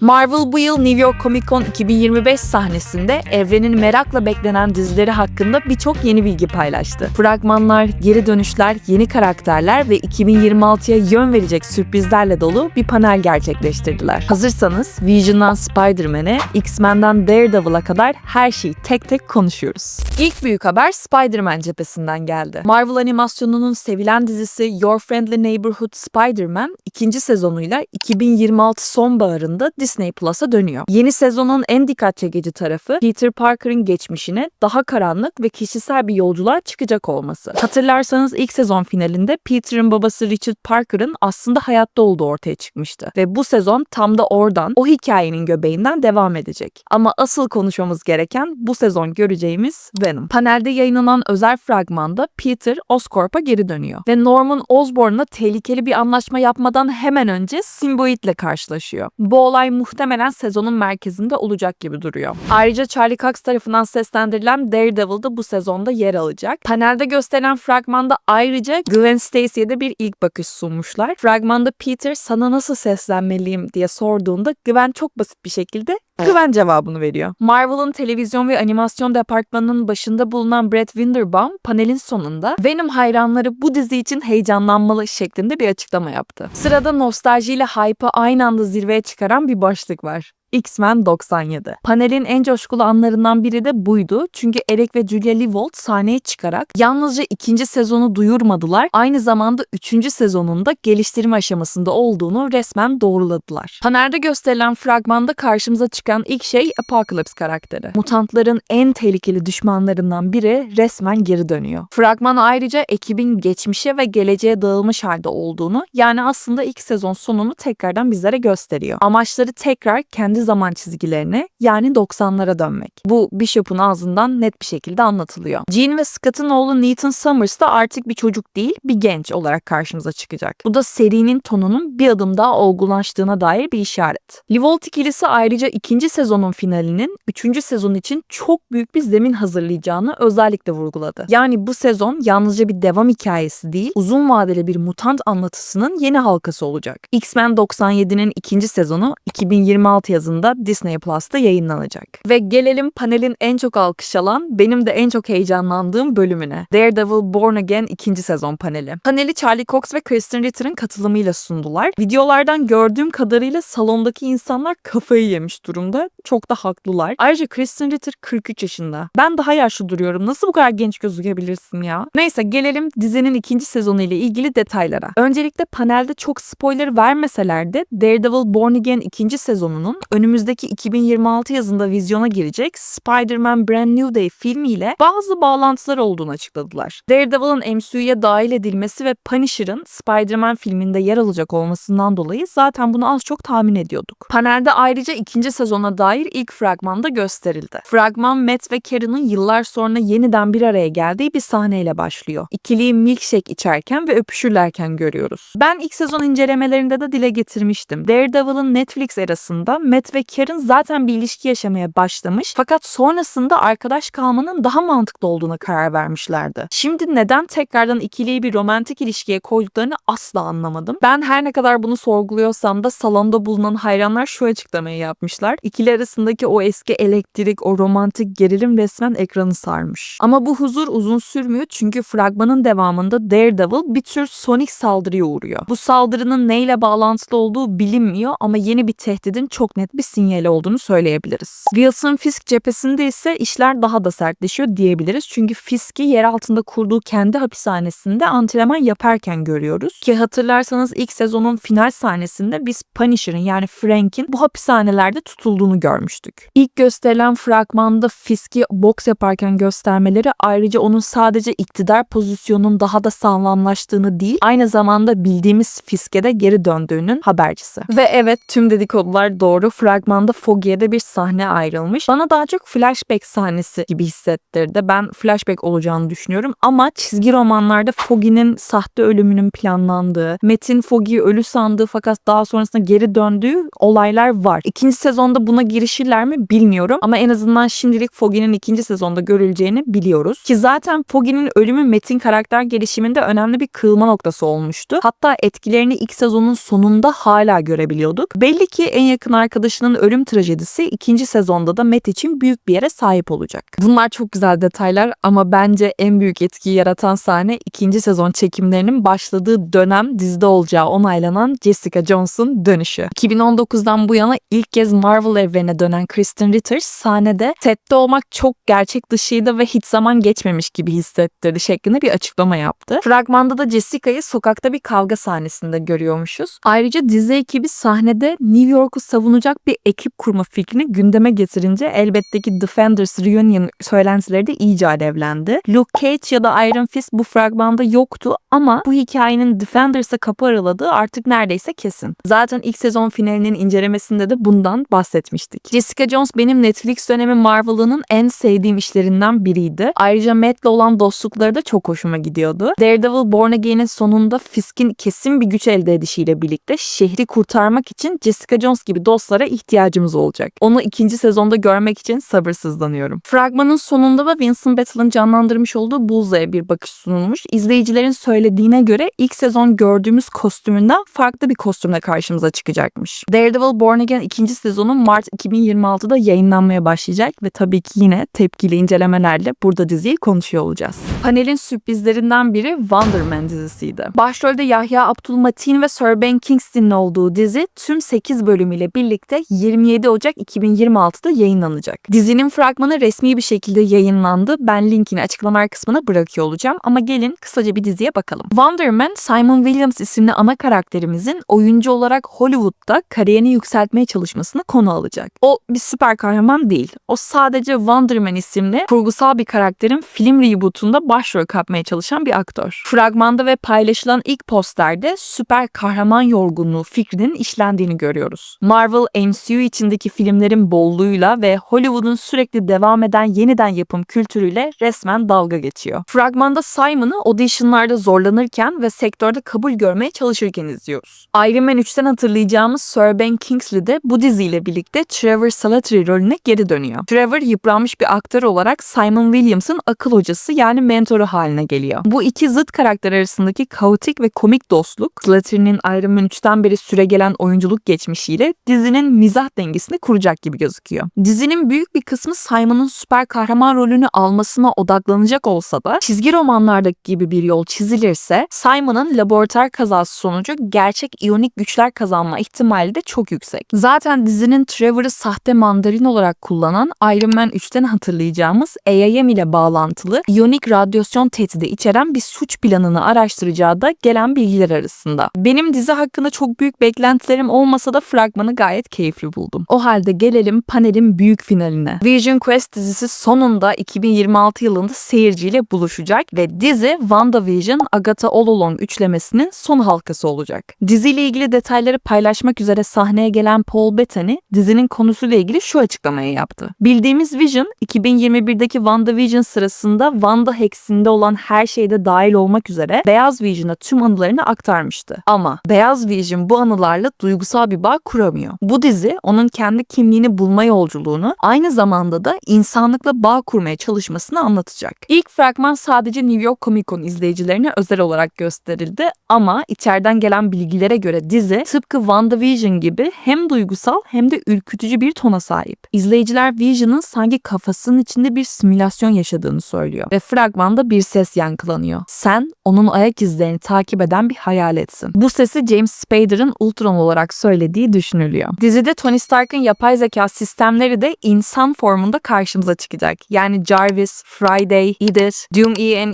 Marvel bu yıl New York Comic Con 2025 sahnesinde evrenin merakla beklenen dizileri hakkında birçok yeni bilgi paylaştı. Fragmanlar, geri dönüşler, yeni karakterler ve 2026'ya yön verecek sürprizlerle dolu bir panel gerçekleştirdiler. Hazırsanız Vision'dan Spider-Man'e, X-Men'den Daredevil'a kadar her şeyi tek tek konuşuyoruz. İlk büyük haber Spider-Man cephesinden geldi. Marvel animasyonunun sevilen dizisi Your Friendly Neighborhood Spider-Man ikinci sezonuyla 2026 sonbaharında Disney Plus'a dönüyor. Yeni sezonun en dikkat çekici tarafı Peter Parker'ın geçmişine daha karanlık ve kişisel bir yolculuğa çıkacak olması. Hatırlarsanız ilk sezon finalinde Peter'ın babası Richard Parker'ın aslında hayatta olduğu ortaya çıkmıştı. Ve bu sezon tam da oradan, o hikayenin göbeğinden devam edecek. Ama asıl konuşmamız gereken bu sezon göreceğimiz Venom. Panelde yayınlanan özel fragmanda Peter Oscorp'a geri dönüyor. Ve Norman Osborn'la tehlikeli bir anlaşma yapmadan hemen önce Symbiote'le karşılaşıyor. Bu olay muhtemelen sezonun merkezinde olacak gibi duruyor. Ayrıca Charlie Cox tarafından seslendirilen Daredevil da bu sezonda yer alacak. Panelde gösterilen fragmanda ayrıca Gwen Stacy'ye de bir ilk bakış sunmuşlar. Fragmanda Peter sana nasıl seslenmeliyim diye sorduğunda Gwen çok basit bir şekilde Güven cevabını veriyor. Marvel'ın televizyon ve animasyon departmanının başında bulunan Brett Winderbaum panelin sonunda Venom hayranları bu dizi için heyecanlanmalı şeklinde bir açıklama yaptı. Sırada nostaljiyle hype'ı aynı anda zirveye çıkaran bir başlık var. X-Men 97. Panelin en coşkulu anlarından biri de buydu. Çünkü Eric ve Julia Levold sahneye çıkarak yalnızca ikinci sezonu duyurmadılar. Aynı zamanda üçüncü sezonunda geliştirme aşamasında olduğunu resmen doğruladılar. Panelde gösterilen fragmanda karşımıza çıkan ilk şey Apocalypse karakteri. Mutantların en tehlikeli düşmanlarından biri resmen geri dönüyor. Fragman ayrıca ekibin geçmişe ve geleceğe dağılmış halde olduğunu yani aslında ilk sezon sonunu tekrardan bizlere gösteriyor. Amaçları tekrar kendi zaman çizgilerine yani 90'lara dönmek. Bu Bishop'un ağzından net bir şekilde anlatılıyor. Jean ve Scott'ın oğlu Nathan Summers da artık bir çocuk değil bir genç olarak karşımıza çıkacak. Bu da serinin tonunun bir adım daha olgunlaştığına dair bir işaret. Livold ikilisi ayrıca ikinci sezonun finalinin üçüncü sezon için çok büyük bir zemin hazırlayacağını özellikle vurguladı. Yani bu sezon yalnızca bir devam hikayesi değil, uzun vadeli bir mutant anlatısının yeni halkası olacak. X-Men 97'nin ikinci sezonu 2026 yazında Disney Plus'ta yayınlanacak. Ve gelelim panelin en çok alkış alan, benim de en çok heyecanlandığım bölümüne. Daredevil Born Again ikinci sezon paneli. Paneli Charlie Cox ve Kristen Ritter'ın katılımıyla sundular. Videolardan gördüğüm kadarıyla salondaki insanlar kafayı yemiş durumda. Çok da haklılar. Ayrıca Kristen Ritter 43 yaşında. Ben daha yaşlı duruyorum. Nasıl bu kadar genç gözükebilirsin ya? Neyse gelelim dizinin ikinci sezonu ile ilgili detaylara. Öncelikle panelde çok spoiler vermeseler de Daredevil Born Again ikinci sezonunun önümüzdeki 2026 yazında vizyona girecek Spider-Man Brand New Day filmiyle bazı bağlantılar olduğunu açıkladılar. Daredevil'ın MCU'ya dahil edilmesi ve Punisher'ın Spider-Man filminde yer alacak olmasından dolayı zaten bunu az çok tahmin ediyorduk. Panelde ayrıca ikinci sezona dair ilk fragmanda gösterildi. Fragman Matt ve Karen'ın yıllar sonra yeniden bir araya geldiği bir sahneyle başlıyor. İkiliyi milkshake içerken ve öpüşürlerken görüyoruz. Ben ilk sezon incelemelerinde de dile getirmiştim. Daredevil'ın Netflix erasında Matt ve Karen zaten bir ilişki yaşamaya başlamış fakat sonrasında arkadaş kalmanın daha mantıklı olduğuna karar vermişlerdi. Şimdi neden tekrardan ikiliyi bir romantik ilişkiye koyduklarını asla anlamadım. Ben her ne kadar bunu sorguluyorsam da salonda bulunan hayranlar şu açıklamayı yapmışlar. İkili arasındaki o eski elektrik, o romantik gerilim resmen ekranı sarmış. Ama bu huzur uzun sürmüyor çünkü fragmanın devamında Daredevil bir tür sonik saldırıya uğruyor. Bu saldırının neyle bağlantılı olduğu bilinmiyor ama yeni bir tehdidin çok net bir sinyali olduğunu söyleyebiliriz. Wilson Fisk cephesinde ise işler daha da sertleşiyor diyebiliriz. Çünkü Fisk'i yer altında kurduğu kendi hapishanesinde antrenman yaparken görüyoruz. Ki hatırlarsanız ilk sezonun final sahnesinde biz Punisher'ın yani Frank'in bu hapishanelerde tutulduğunu görmüştük. İlk gösterilen fragmanda Fisk'i boks yaparken göstermeleri ayrıca onun sadece iktidar pozisyonunun daha da sağlamlaştığını değil, aynı zamanda bildiğimiz Fisk'e de geri döndüğünün habercisi. Ve evet tüm dedikodular doğru. Fragmanda Foggy'ye de bir sahne ayrılmış. Bana daha çok flashback sahnesi gibi hissettirdi. Ben flashback olacağını düşünüyorum ama çizgi romanlarda Foggy'nin sahte ölümünün planlandığı, Metin Foggy'yi ölü sandığı fakat daha sonrasında geri döndüğü olaylar var. İkinci sezonda buna girişirler mi bilmiyorum ama en azından şimdilik Foggy'nin ikinci sezonda görüleceğini biliyoruz. Ki zaten Foggy'nin ölümü Metin karakter gelişiminde önemli bir kırılma noktası olmuştu. Hatta etkilerini ilk sezonun sonunda hala görebiliyorduk. Belli ki en yakın arkadaşı arkadaşının ölüm trajedisi ikinci sezonda da Matt için büyük bir yere sahip olacak. Bunlar çok güzel detaylar ama bence en büyük etkiyi yaratan sahne ikinci sezon çekimlerinin başladığı dönem dizide olacağı onaylanan Jessica Jones'un dönüşü. 2019'dan bu yana ilk kez Marvel evrenine dönen Kristen Ritter sahnede sette olmak çok gerçek dışıydı ve hiç zaman geçmemiş gibi hissettirdi şeklinde bir açıklama yaptı. Fragmanda da Jessica'yı sokakta bir kavga sahnesinde görüyormuşuz. Ayrıca dizi ekibi sahnede New York'u savunacak bir ekip kurma fikrini gündeme getirince elbette ki Defenders Reunion söylentileri de iyice alevlendi. Luke Cage ya da Iron Fist bu fragmanda yoktu ama bu hikayenin Defenders'a kapı araladığı artık neredeyse kesin. Zaten ilk sezon finalinin incelemesinde de bundan bahsetmiştik. Jessica Jones benim Netflix dönemi Marvel'ının en sevdiğim işlerinden biriydi. Ayrıca Matt'le olan dostlukları da çok hoşuma gidiyordu. Daredevil Born Again'in sonunda Fisk'in kesin bir güç elde edişiyle birlikte şehri kurtarmak için Jessica Jones gibi dostlara ihtiyacımız olacak. Onu ikinci sezonda görmek için sabırsızlanıyorum. Fragmanın sonunda da Vincent Battle'ın canlandırmış olduğu Bullseye'ye bir bakış sunulmuş. İzleyicilerin söylediğine göre ilk sezon gördüğümüz kostümünden farklı bir kostümle karşımıza çıkacakmış. Daredevil Born Again ikinci sezonu Mart 2026'da yayınlanmaya başlayacak ve tabii ki yine tepkili incelemelerle burada diziyi konuşuyor olacağız. Panelin sürprizlerinden biri Wonder Man dizisiydi. Başrolde Yahya Abdulmatin ve Sir Ben Kingston'ın olduğu dizi tüm 8 bölümüyle birlikte 27 Ocak 2026'da yayınlanacak. Dizinin fragmanı resmi bir şekilde yayınlandı. Ben linkini açıklama kısmına bırakıyor olacağım ama gelin kısaca bir diziye bakalım. Wonder Man, Simon Williams isimli ana karakterimizin oyuncu olarak Hollywood'da kariyerini yükseltmeye çalışmasını konu alacak. O bir süper kahraman değil. O sadece Wonder Man isimli kurgusal bir karakterin film rebootunda başrol kapmaya çalışan bir aktör. Fragmanda ve paylaşılan ilk posterde süper kahraman yorgunluğu fikrinin işlendiğini görüyoruz. Marvel MCU içindeki filmlerin bolluğuyla ve Hollywood'un sürekli devam eden yeniden yapım kültürüyle resmen dalga geçiyor. Fragmanda Simon'ı auditionlarda zorlanırken ve sektörde kabul görmeye çalışırken izliyoruz. Iron Man 3'ten hatırlayacağımız Sir Ben Kingsley de bu diziyle birlikte Trevor Slattery rolüne geri dönüyor. Trevor yıpranmış bir aktör olarak Simon Williams'ın akıl hocası yani mentoru haline geliyor. Bu iki zıt karakter arasındaki kaotik ve komik dostluk, Slattery'nin Iron Man 3'ten beri süregelen oyunculuk geçmişiyle dizinin mizah dengesini kuracak gibi gözüküyor. Dizinin büyük bir kısmı Simon'un süper kahraman rolünü almasına odaklanacak olsa da çizgi romanlardaki gibi bir yol çizilirse Simon'ın laboratuvar kazası sonucu gerçek iyonik güçler kazanma ihtimali de çok yüksek. Zaten dizinin Trevor'ı sahte mandarin olarak kullanan Iron Man 3'ten hatırlayacağımız AIM ile bağlantılı iyonik radyasyon tehdidi içeren bir suç planını araştıracağı da gelen bilgiler arasında. Benim dizi hakkında çok büyük beklentilerim olmasa da fragmanı gayet keyifli buldum. O halde gelelim panelin büyük finaline. Vision Quest dizisi sonunda 2026 yılında seyirciyle buluşacak ve dizi WandaVision Agatha All Along üçlemesinin son halkası olacak. Diziyle ilgili detayları paylaşmak üzere sahneye gelen Paul Bettany dizinin konusuyla ilgili şu açıklamayı yaptı. Bildiğimiz Vision 2021'deki WandaVision sırasında Wanda Hex'inde olan her şeyde dahil olmak üzere Beyaz Vision'a tüm anılarını aktarmıştı. Ama Beyaz Vision bu anılarla duygusal bir bağ kuramıyor. Bu dizi onun kendi kimliğini bulma yolculuğunu aynı zamanda da insanlıkla bağ kurmaya çalışmasını anlatacak. İlk fragman sadece New York Comic Con izleyicilerine özel olarak gösterildi ama içeriden gelen bilgilere göre dizi tıpkı WandaVision gibi hem duygusal hem de ürkütücü bir tona sahip. İzleyiciler Vision'ın sanki kafasının içinde bir simülasyon yaşadığını söylüyor ve fragmanda bir ses yankılanıyor. Sen onun ayak izlerini takip eden bir hayaletsin. Bu sesi James Spader'ın Ultron olarak söylediği düşünülüyor. Dizide Tony Stark'ın yapay zeka sistemleri de insan formunda karşımıza çıkacak. Yani Jarvis, Friday, Edith, Doom E.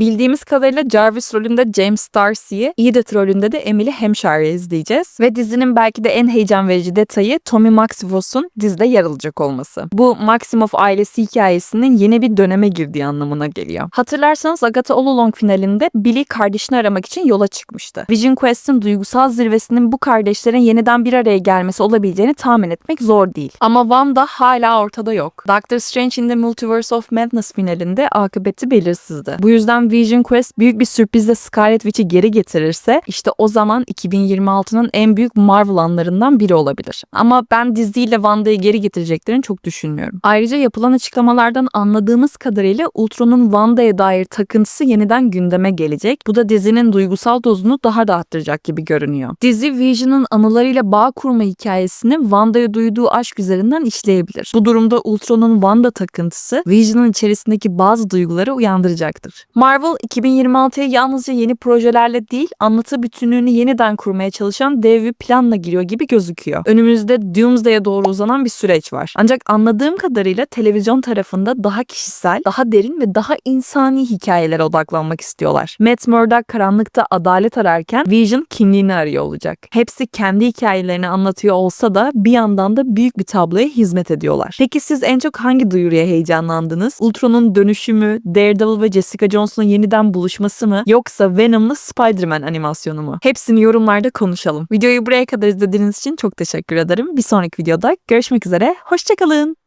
Bildiğimiz kadarıyla Jarvis rolünde James Darcy'yi, Edith rolünde de Emily Hampshire'ı izleyeceğiz. Ve dizinin belki de en heyecan verici detayı Tommy Maximoff'un dizide yer alacak olması. Bu Maximoff ailesi hikayesinin yeni bir döneme girdiği anlamına geliyor. Hatırlarsanız Agatha All Along finalinde Billy kardeşini aramak için yola çıkmıştı. Vision Quest'in duygusal zirvesinin bu kardeşlerin yeniden bir araya gelmesi olabileceğini tahmin etmek zor değil. Ama Wanda hala ortada yok. Doctor Strange in the Multiverse of Madness finalinde akıbeti belirsizdi. Bu yüzden Vision Quest büyük bir sürprizle Scarlet Witch'i geri getirirse işte o zaman 2026'nın en büyük Marvel anlarından biri olabilir. Ama ben diziyle Wanda'yı geri getireceklerini çok düşünmüyorum. Ayrıca yapılan açıklamalardan anladığımız kadarıyla Ultron'un Wanda'ya dair takıntısı yeniden gündeme gelecek. Bu da dizinin duygusal dozunu daha da arttıracak gibi görünüyor. Dizi Vision'ın anılarıyla bağ kurma hikayesini hikayesini Wanda'ya duyduğu aşk üzerinden işleyebilir. Bu durumda Ultron'un Wanda takıntısı Vision'ın içerisindeki bazı duyguları uyandıracaktır. Marvel 2026'ya yalnızca yeni projelerle değil anlatı bütünlüğünü yeniden kurmaya çalışan dev bir planla giriyor gibi gözüküyor. Önümüzde Doomsday'e doğru uzanan bir süreç var. Ancak anladığım kadarıyla televizyon tarafında daha kişisel, daha derin ve daha insani hikayelere odaklanmak istiyorlar. Matt Murdock karanlıkta adalet ararken Vision kimliğini arıyor olacak. Hepsi kendi hikayelerini anlatıyor olsa da bir yandan da büyük bir tabloya hizmet ediyorlar. Peki siz en çok hangi duyuruya heyecanlandınız? Ultron'un dönüşümü, Daredevil ve Jessica Jones'un yeniden buluşması mı yoksa Venom'lı Spider-Man animasyonu mu? Hepsini yorumlarda konuşalım. Videoyu buraya kadar izlediğiniz için çok teşekkür ederim. Bir sonraki videoda görüşmek üzere. Hoşçakalın.